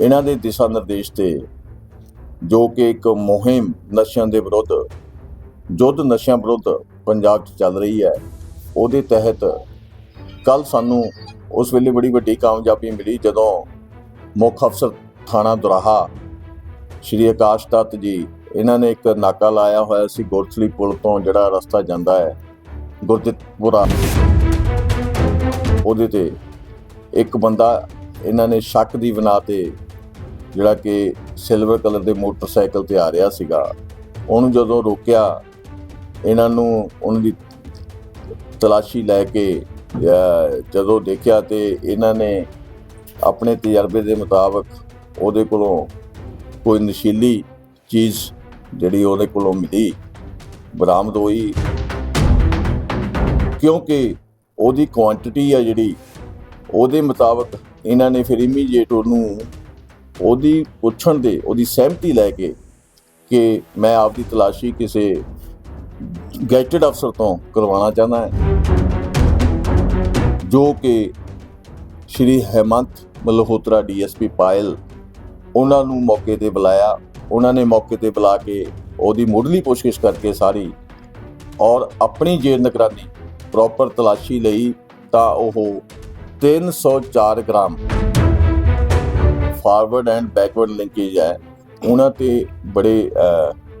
ਇਹਨਾਂ ਦੇ ਦਿਸ਼ਾ ਨਿਰਦੇਸ਼ ਤੇ ਜੋ ਕਿ ਇੱਕ ਮੁਹਿੰਮ ਨਸ਼ਿਆਂ ਦੇ ਵਿਰੁੱਧ ਜੁੱਧ ਨਸ਼ਿਆਂ ਵਿਰੁੱਧ ਪੰਜਾਬ 'ਚ ਚੱਲ ਰਹੀ ਹੈ, ਉਹਦੇ ਤਹਿਤ ਕੱਲ ਸਾਨੂੰ ਉਸ ਵੇਲੇ ਬੜੀ ਵੱਡੀ ਕਾਮਯਾਬੀ ਮਿਲੀ ਜਦੋਂ ਮੁੱਖ ਅਫਸਰ ਥਾਣਾ ਦੁਰਾਹਾ ਸ਼੍ਰੀ ਆਕਾਸ਼ ਦੱਤ ਜੀ, ਇਹਨਾਂ ਨੇ ਇੱਕ ਨਾਕਾ ਲਾਇਆ ਹੋਇਆ ਸੀ ਗੁਰਸਲੀ ਪੁਲ ਤੋਂ ਜਿਹੜਾ ਰਸਤਾ ਜਾਂਦਾ ਹੈ ਗੁਰਦਿੱਤਪੁਰਾ ਉਹਦੇ ਤੇ ਇੱਕ ਬੰਦਾ ਇਹਨਾਂ ਨੇ ਸ਼ੱਕ ਦੀ ਬਣਾ ਤੇ ਜਿਹੜਾ ਕਿ ਸਿਲਵਰ ਕਲਰ ਦੇ ਮੋਟਰਸਾਈਕਲ ਤੇ ਆ ਰਿਹਾ ਸੀਗਾ, ਉਹਨੂੰ ਜਦੋਂ ਰੋਕਿਆ, ਇਹਨਾਂ ਨੂੰ ਉਹਨਾਂ ਦੀ ਤਲਾਸ਼ੀ ਲੈ ਕੇ ਜਦੋਂ ਦੇਖਿਆ ਤੇ ਇਹਨਾਂ ਨੇ ਆਪਣੇ ਤਜਰਬੇ ਦੇ ਮੁਤਾਬਕ ਉਹਦੇ ਕੋਲੋਂ ਕੋਈ ਨਸ਼ੀਲੀ ਚੀਜ਼ ਜਿਹੜੀ ਉਹਦੇ ਕੋਲੋਂ ਮਿਲੀ, ਬਰਾਮਦ ਹੋਈ। ਕਿਉਂਕਿ ਉਹਦੀ ਕੁਆਂਟੀਟੀ ਆ ਜਿਹੜੀ, ਉਹਦੇ ਮੁਤਾਬਕ ਇਹਨਾਂ ਨੇ ਫਿਰ ਇਮੀਡੀਏਟ ਉਹਨੂੰ ਉਹਦੀ ਪੁੱਛਣ ਦੇ ਉਹਦੀ ਸਹਿਮਤੀ ਲੈ ਕੇ ਕਿ ਮੈਂ ਆਪਦੀ ਤਲਾਸ਼ੀ ਕਿਸੇ ਗੈਟਡ ਅਫਸਰ ਤੋਂ ਕਰਵਾਉਣਾ ਚਾਹੁੰਦਾ ਹਾਂ। ਜੋ ਕਿ ਸ਼੍ਰੀ ਹੈਮੰਤ ਮਲਹੋਤਰਾ ਡੀਐਸਪੀ ਪਾਇਲ ਉਹਨਾਂ ਨੂੰ ਮੌਕੇ ਤੇ ਬੁਲਾਇਆ। ਉਹਨਾਂ ਨੇ ਮੌਕੇ ਤੇ ਬੁਲਾ ਕੇ ਉਹਦੀ ਮੁੱਢਲੀ ਪੁੱਛਗਿੱਛ ਕਰਕੇ ਸਾਰੀ ਔਰ ਆਪਣੀ ਜੇਲ੍ਹ ਨਿਗਰਾਨੀ ਪ੍ਰੋਪਰ ਤਲਾਸ਼ੀ ਲਈ ਤਾਂ ਉਹ 304 gram forward and backward linkage ਹੈ, ਉਹਨਾਂ ਤੇ ਬੜੇ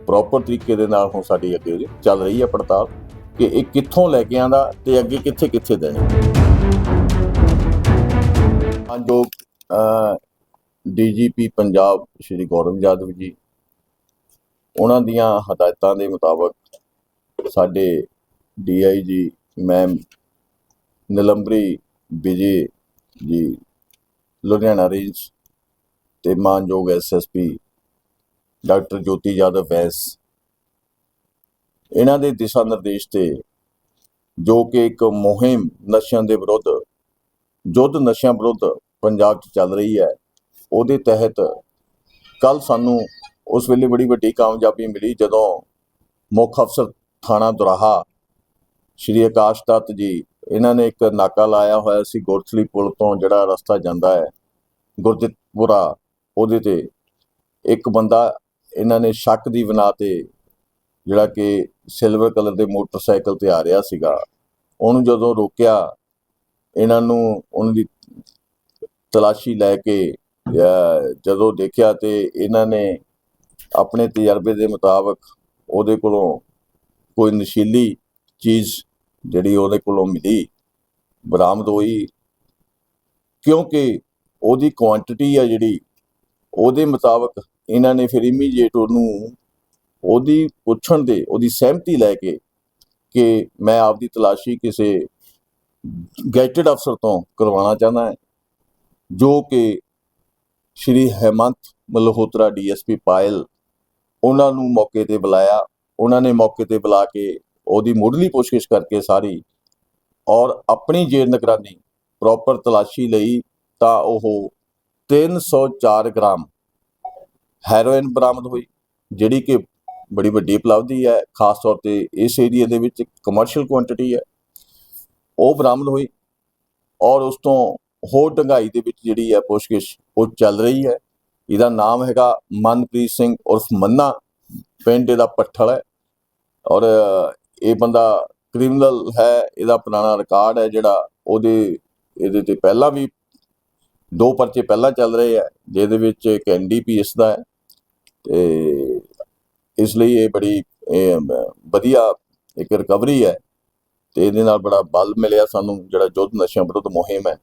ਪ੍ਰੋਪਰ ਤਰੀਕੇ ਦੇ ਨਾਲ ਹੁਣ ਸਾਡੀ ਅੱਗੇ ਚੱਲ ਰਹੀ ਹੈ ਪੜਤਾਲ ਕਿ ਇਹ ਕਿੱਥੋਂ ਲੈ ਕੇ ਆਂਦਾ ਤੇ ਅੱਗੇ ਕਿੱਥੇ ਕਿੱਥੇ ਦੇਣੇ। ਹਾਂ ਜੋ ਡੀਜੀਪੀ ਪੰਜਾਬ ਸ਼੍ਰੀ ਗੌਰਵ ਯਾਦਵ ਜੀ, ਉਹਨਾਂ ਦੀਆਂ ਹਦਾਇਤਾਂ ਦੇ ਮੁਤਾਬਕ ਸਾਡੇ ਡੀਆਈਜੀ ਮੈਮ ਨਿਲੰਬਰੀ ਵਿਜੇ ਜੀ, ਲੁਧਿਆਣਾ ਰੇਂਜ ਤੇ ਮਾਨਯੋਗ ਐਸਐਸਪੀ ਡਾਕਟਰ ਜੋਤੀ ਯਾਦਵ ਵੈਸ, ਇਹਨਾਂ ਦੇ ਦਿਸ਼ਾ ਨਿਰਦੇਸ਼ ਤੇ ਜੋ ਕਿ ਇੱਕ ਮੁਹਿੰਮ ਨਸ਼ਿਆਂ ਦੇ ਵਿਰੁੱਧ ਜੁੱਧ ਨਸ਼ਿਆਂ ਵਿਰੁੱਧ ਪੰਜਾਬ 'ਚ ਚੱਲ ਰਹੀ ਹੈ, ਉਹਦੇ ਤਹਿਤ ਕੱਲ ਸਾਨੂੰ ਉਸ ਵੇਲੇ ਬੜੀ ਵੱਡੀ ਕਾਮਯਾਬੀ ਮਿਲੀ ਜਦੋਂ ਮੁੱਖ ਅਫਸਰ ਥਾਣਾ ਦੁਰਾਹਾ ਸ਼੍ਰੀ ਆਕਾਸ਼ ਦੱਤ ਜੀ, ਇਹਨਾਂ ਨੇ ਇੱਕ ਨਾਕਾ ਲਾਇਆ ਹੋਇਆ ਸੀ ਗੁਰਸਲੀ ਪੁਲ ਤੋਂ ਜਿਹੜਾ ਰਸਤਾ ਜਾਂਦਾ ਹੈ ਗੁਰਦਿੱਤਪੁਰਾ ਉਹਦੇ ਤੇ ਇੱਕ ਬੰਦਾ ਇਹਨਾਂ ਨੇ ਸ਼ੱਕ ਦੀ ਬਣਾ ਤੇ ਜਿਹੜਾ ਕਿ ਸਿਲਵਰ ਕਲਰ ਦੇ ਮੋਟਰਸਾਈਕਲ ਤੇ ਆ ਰਿਹਾ ਸੀਗਾ, ਉਹਨੂੰ ਜਦੋਂ ਰੋਕਿਆ, ਇਹਨਾਂ ਨੂੰ ਉਹਨਾਂ ਦੀ ਤਲਾਸ਼ੀ ਲੈ ਕੇ ਜਦੋਂ ਦੇਖਿਆ ਤੇ ਇਹਨਾਂ ਨੇ ਆਪਣੇ ਤਜਰਬੇ ਦੇ ਮੁਤਾਬਕ ਉਹਦੇ ਕੋਲੋਂ ਕੋਈ ਨਸ਼ੀਲੀ ਚੀਜ਼ ਜਿਹੜੀ ਉਹਦੇ ਕੋਲੋਂ ਮਿਲੀ, ਬਰਾਮਦ ਹੋਈ, ਕਿਉਂਕਿ ਉਹਦੀ ਕੁਆਂਟੀਟੀ ਆ ਜਿਹੜੀ ਉਹਦੇ ਮੁਤਾਬਕ ਇਹਨਾਂ ਨੇ ਫਿਰ ਇਮੀਡੀਏਟ ਉਹਨੂੰ ਉਹਦੀ ਪੁੱਛਣ ਦੇ ਉਹਦੀ ਸਹਿਮਤੀ ਲੈ ਕੇ ਕਿ ਮੈਂ ਆਪਦੀ ਤਲਾਸ਼ੀ ਕਿਸੇ ਗੈਟਡ ਅਫਸਰ ਤੋਂ ਕਰਵਾਉਣਾ ਚਾਹੁੰਦਾ ਹਾਂ, ਜੋ ਕਿ ਸ਼੍ਰੀ ਹੈਮੰਤ ਮਲਹੋਤਰਾ ਡੀਐਸਪੀ ਪਾਇਲ ਉਹਨਾਂ ਨੂੰ ਮੌਕੇ ਤੇ ਬੁਲਾਇਆ। ਉਹਨਾਂ ਨੇ ਮੌਕੇ ਤੇ ਬੁਲਾ ਕੇ ਉਹਦੀ ਮੁੱਢਲੀ ਪੁੱਛਗਿੱਛ ਕਰਕੇ ਸਾਰੀ ਔਰ ਆਪਣੀ ਜੇਲ੍ਹ ਨਿਗਰਾਨੀ ਪ੍ਰੋਪਰ ਤਲਾਸ਼ੀ ਲਈ ਤਾਂ ਉਹ 304 ਗ੍ਰਾਮ ਹੈਰੋਇਨ ਬਰਾਮਦ ਹੋਈ, ਜਿਹੜੀ ਕਿ ਬੜੀ ਵੱਡੀ ਉਪਲਬਧੀ ਹੈ, ਖਾਸ ਤੌਰ ਤੇ ਇਸ ਏਰੀਆ ਦੇ ਵਿੱਚ ਕਮਰਸ਼ੀਅਲ ਕੁਆਂਟੀਟੀ ਹੈ। ਉਹ ਬਰਾਮਦ ਹੋਈ ਔਰ ਉਸ ਤੋਂ ਹੋਰ ਡੰਗਾਈ ਦੇ ਵਿੱਚ ਜਿਹੜੀ ਹੈ ਪੁੱਛਗਿੱਛ ਉਹ ਚੱਲ ਰਹੀ ਹੈ। ਇਹਦਾ ਨਾਮ ਹੈਗਾ ਮਨਪ੍ਰੀਤ ਸਿੰਘ ਉਰਫ ਮੰਨਾ, ਪਿੰਡ ਇਹਦਾ ਪੱਠਲ ਹੈ। ਔਰ ਇਹ ਬੰਦਾ ਕ੍ਰਿਮੀਨਲ ਹੈ, ਇਹਦਾ ਪੁਰਾਣਾ ਰਿਕਾਰਡ ਹੈ ਜਿਹੜਾ ਉਹਦੇ, ਇਹਦੇ ਤੇ ਪਹਿਲਾਂ ਵੀ ਦੋ ਪਰਚੇ ਪਹਿਲਾਂ ਚੱਲ ਰਹੇ ਆ ਜਿਹਦੇ ਵਿੱਚ ਇੱਕ ਐਨਡੀਪੀਐਸ ਦਾ ਹੈ ਤੇ ਇਸ ਲਈ ਇਹ ਬੜੀ ਵਧੀਆ ਇੱਕ ਰਿਕਵਰੀ ਹੈ ਤੇ ਇਹਦੇ ਨਾਲ ਬੜਾ ਬਲ ਮਿਲਿਆ ਸਾਨੂੰ ਜਿਹੜਾ ਯੁੱਧ ਨਸ਼ਿਆਂ ਵਿਰੁੱਧ ਮੁਹਿੰਮ ਹੈ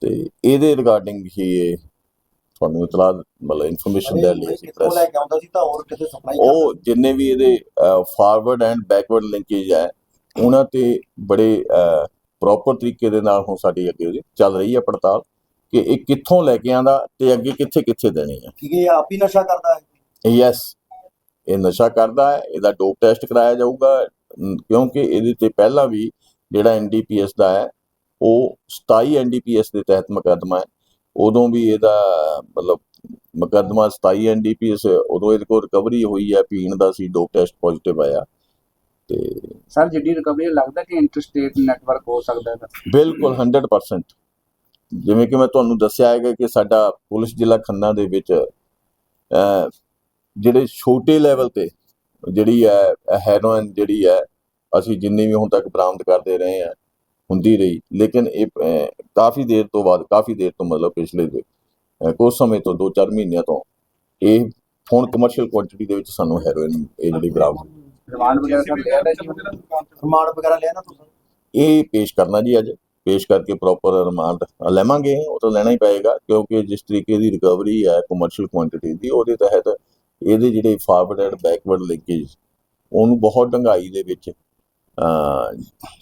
ਤੇ ਇਹਦੇ ਰਿਗਾਰਡਿੰਗ ਹੀ ਇਹ ਤੁਹਾਨੂੰ ਇਤਲਾਹ ਮਤਲਬ ਇਨਫੋਰਮੇਸ਼ਨ ਦੇ ਲਈ ਅਸੀਂ ਲੈ ਪ੍ਰੈਸ ਕੇ ਆਉਂਦਾ ਸੀ ਤਾਂ ਹੋਰ ਕਿਤੇ ਸਪਲਾਈ ਉਹ ਜਿੰਨੇ ਵੀ ਇਹਦੇ ਫਾਰਵਰਡ ਐਂਡ ਬੈਕਵਰਡ ਲਿੰਕੇਜ ਹੈ ਉਹਨਾਂ ਤੇ ਬੜੇ ਪ੍ਰੋਪਰ ਤਰੀਕੇ ਦੇ ਨਾਲ ਹੁਣ ਸਾਡੀ ਅੱਗੇ ਚੱਲ ਰਹੀ ਹੈ ਪੜਤਾਲ। ਕਿ ਇਹ ਕਿੱਥੋਂ ਲੈ ਕੇ ਆਂਦਾ ਤੇ ਅੱਗੇ ਕਿੱਥੇ ਕਿੱਥੇ ਦੇਣੀ ਹੈ ਠੀਕ ਹੈ ਇਹ ਆਪ ਹੀ ਨਸ਼ਾ ਕਰਦਾ ਹੈ। ਯੈਸ ਇਹ ਨਸ਼ਾ ਕਰਦਾ ਹੈ ਇਹਦਾ ਡੋਪ ਟੈਸਟ ਕਰਾਇਆ ਜਾਊਗਾ ਕਿਉਂਕਿ ਇਹਦੇ ਤੇ ਪਹਿਲਾਂ ਵੀ ਜਿਹੜਾ ਐਨਡੀਪੀਐਸ ਦਾ ਹੈ ਉਹ 27 ਐਨਡੀਪੀਐਸ ਦੇ ਤਹਿਤ ਮੁਕੱਦਮਾ ਹੈ। ਉਦੋਂ ਵੀ ਇਹਦਾ ਮਤਲਬ ਮੁਕੱਦਮਾ 27 ਐਨਡੀਪੀਐਸ ਉਦੋਂ ਇਹਦੇ ਕੋਲ ਰਿਕਵਰੀ ਹੋਈ ਹੈ ਪੀਣ ਦਾ ਸੀ ਡੋਪ ਟੈਸਟ ਪੋਜ਼ਿਟਿਵ ਆਇਆ। ਤੇ ਸਰ ਜਿੱਡੀ ਰਿਕਵਰੀ ਲੱਗਦਾ ਕਿ ਇੰਟਰਸਟੇਟ ਨੈਟਵਰਕ ਹੋ ਸਕਦਾ ਹੈ ਬਿਲਕੁਲ 100% ਜਿਵੇਂ ਕਿ ਮੈਂ ਤੁਹਾਨੂੰ ਦੱਸਿਆ ਹੈਗਾ ਕਿ ਸਾਡਾ ਪੁਲਿਸ ਜ਼ਿਲ੍ਹਾ ਖੰਨਾ ਦੇ ਵਿੱਚ ਜਿਹੜੇ ਛੋਟੇ ਲੈਵਲ ਤੇ ਜਿਹੜੀ ਹੈ ਹੈਰੋਇਨ ਜਿਹੜੀ ਹੈ ਅਸੀਂ ਜਿੰਨੀ ਵੀ ਹੁਣ ਤੱਕ ਬਰਾਮਦ ਕਰਦੇ ਰਹੇ ਹਾਂ ਹੁੰਦੀ ਰਹੀ। ਲੇਕਿਨ ਇਹ ਕਾਫੀ ਦੇਰ ਤੋਂ ਬਾਅਦ ਕਾਫੀ ਦੇਰ ਤੋਂ ਮਤਲਬ ਪਿਛਲੇ ਕੁਝ ਸਮੇਂ ਤੋਂ 2-4 ਮਹੀਨਿਆਂ ਤੋਂ ਇਹ ਹੁਣ ਕਮਰਸ਼ੀਅਲ ਕੁਆਂਟੀਟੀ ਦੇ ਵਿੱਚ ਸਾਨੂੰ ਹੈਰੋਇਨ ਇਹ ਜਿਹੜੀ ਬਰਾਮਦ ਰਿਮਾਂਡ ਵਗੈਰਾ ਲਿਆ ਨਾ ਤੁਸੀਂ? ਇਹ ਪੇਸ਼ ਕਰਨਾ ਜੀ ਅੱਜ। ਪੇਸ਼ ਕਰਕੇ ਪ੍ਰੋਪਰ ਰਿਮਾਂਡ ਲੈਵਾਂਗੇ ਉਹ ਤਾਂ ਲੈਣਾ ਹੀ ਪਏਗਾ ਕਿਉਂਕਿ ਜਿਸ ਤਰੀਕੇ ਦੀ ਰਿਕਵਰੀ ਹੈ ਕਮਰਸ਼ੀਅਲ ਕੁਆਂਟੀਟੀ ਦੀ ਉਹਦੇ ਤਹਿਤ ਇਹਦੇ ਜਿਹੜੇ ਫਾਰਵਰਡ ਐਂਡ ਬੈਕਵਰਡ ਲਿੰਕੇਜ ਉਹਨੂੰ ਬਹੁਤ ਡੰਗਾਈ ਦੇ ਵਿੱਚ ਅਹ,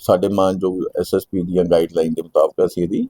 ਸਾਡੇ ਮਾਨਯੋਗ ਐਸਐਸਪੀ ਦੀਆਂ ਗਾਈਡਲਾਈਨ ਦੇ ਮੁਤਾਬਕ ਅਸੀਂ ਇਹਦੀ